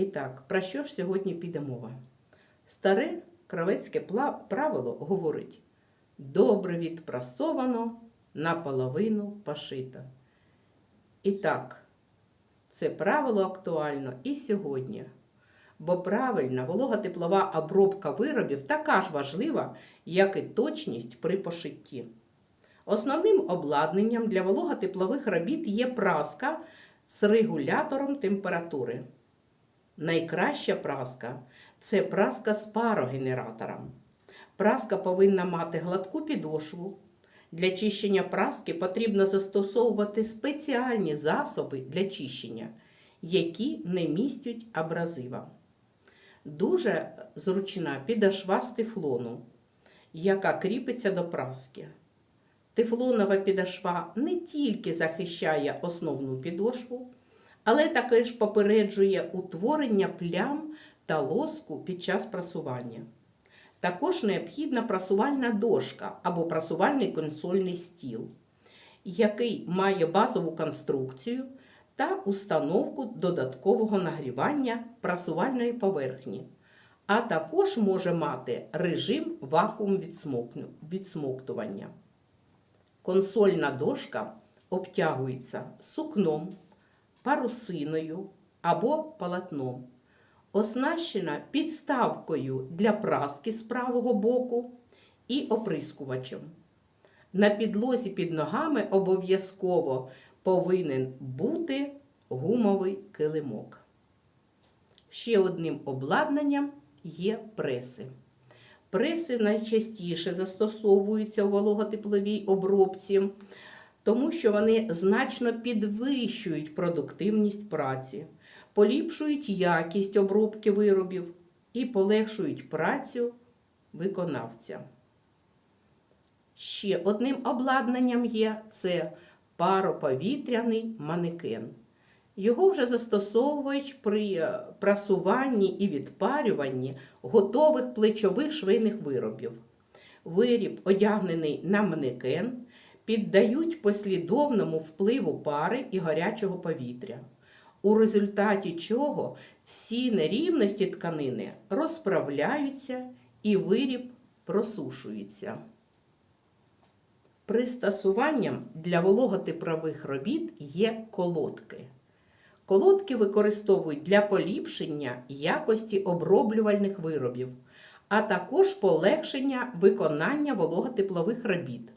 І так, про що ж сьогодні піде мова? Старе кравецьке правило говорить: добре відпрасовано, наполовину пошито. І так, це правило актуально і сьогодні. Бо правильна волого-теплова обробка виробів така ж важлива, як і точність при пошитті. Основним обладнанням для волого-теплових робіт є праска з регулятором температури. Найкраща праска це праска з парогенератором. Праска повинна мати гладку підошву. Для чищення праски потрібно застосовувати спеціальні засоби для чищення, які не містять абразива. Дуже зручна підошва з тефлону, яка кріпиться до праски. Тефлонова підошва не тільки захищає основну підошву, але також попереджує утворення плям та лоску під час прасування. Також необхідна прасувальна дошка або прасувальний консольний стіл, який має базову конструкцію та установку додаткового нагрівання прасувальної поверхні, а також може мати режим вакуум відсмоктування. Консольна дошка обтягується сукном, парусиною або полотном, оснащена підставкою для праски з правого боку і оприскувачем. На підлозі під ногами обов'язково повинен бути гумовий килимок. Ще одним обладнанням є преси. Преси найчастіше застосовуються у вологотепловій обробці, тому що вони значно підвищують продуктивність праці, поліпшують якість обробки виробів і полегшують працю виконавця. Ще одним обладнанням є це пароповітряний манекен. Його вже застосовують при е, прасуванні і відпарюванні готових плечових швейних виробів. Виріб, одягнений на манекен, піддають послідовному впливу пари і гарячого повітря, у результаті чого всі нерівності тканини розправляються і виріб просушується. Пристосуванням для вологотеплових робіт є колодки. Колодки використовують для поліпшення якості оброблювальних виробів, а також полегшення виконання вологотеплових робіт.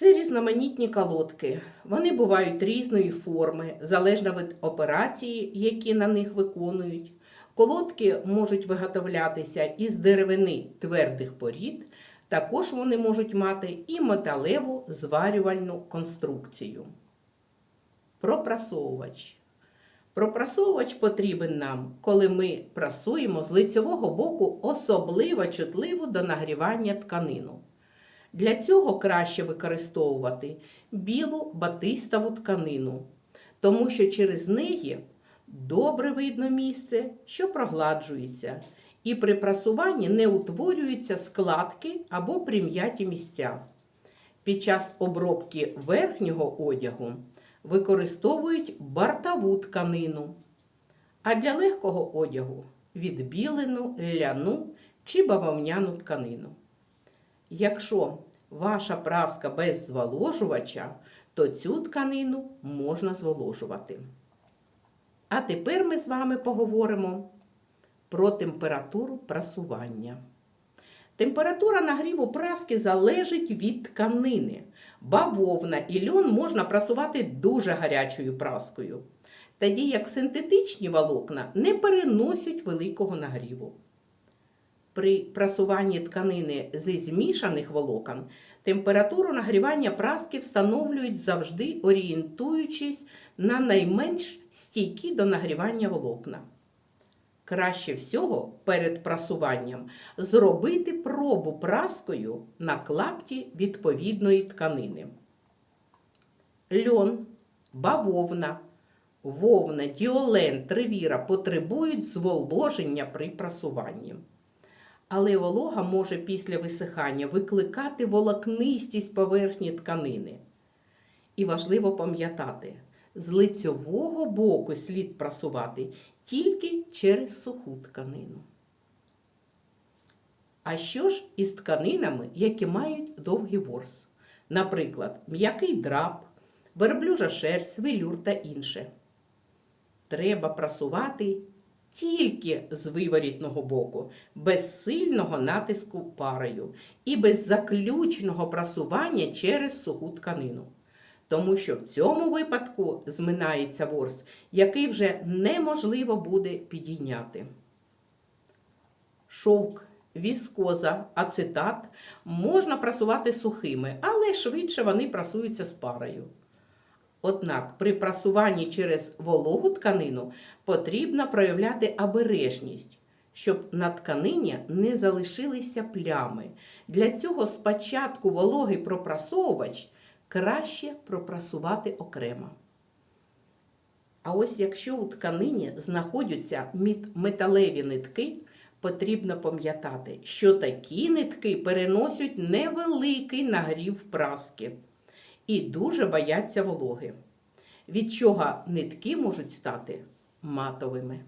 Це різноманітні колодки. Вони бувають різної форми, залежно від операції, які на них виконують. Колодки можуть виготовлятися із деревини твердих порід, також вони можуть мати і металеву зварювальну конструкцію. Пропрасовувач. Пропрасовувач потрібен нам, коли ми прасуємо з лицьового боку особливо чутливу до нагрівання тканину. Для цього краще використовувати білу батистову тканину, тому що через неї добре видно місце, що прогладжується, і при прасуванні не утворюються складки або прим'яті місця. Під час обробки верхнього одягу використовують бартову тканину, а для легкого одягу відбілену, ляну чи бавовняну тканину. Якщо ваша праска без зволожувача, то цю тканину можна зволожувати. А тепер ми з вами поговоримо про температуру прасування. Температура нагріву праски залежить від тканини. Бавовна і льон можна прасувати дуже гарячою праскою, тоді як синтетичні волокна не переносять великого нагріву. При прасуванні тканини зі змішаних волокон температуру нагрівання праски встановлюють завжди орієнтуючись на найменш стійкі до нагрівання волокна. Краще всього перед прасуванням зробити пробу праскою на клапті відповідної тканини. Льон, бавовна, вовна, діолен, тривіра потребують зволоження при прасуванні. Але волога може після висихання викликати волокнистість поверхні тканини. І важливо пам'ятати, З лицьового боку слід прасувати тільки через суху тканину. А що ж із тканинами, які мають довгий ворс? Наприклад, м'який драп, верблюжа шерсть, велюр та інше. Треба прасувати тільки з виворітного боку, без сильного натиску парою і без заключного прасування через суху тканину. Тому що в цьому випадку зминається ворс, який вже неможливо буде підійняти. Шовк, віскоза, ацетат можна прасувати сухими, але швидше вони прасуються з парою. Однак при прасуванні через вологу тканину потрібно проявляти обережність, щоб на тканині не залишилися плями. Для цього спочатку вологий пропрасовувач краще пропрасувати окремо. А ось якщо у тканині знаходяться металеві нитки, потрібно пам'ятати, що такі нитки переносять невеликий нагрів праски і дуже бояться вологи, від чого нитки можуть стати матовими.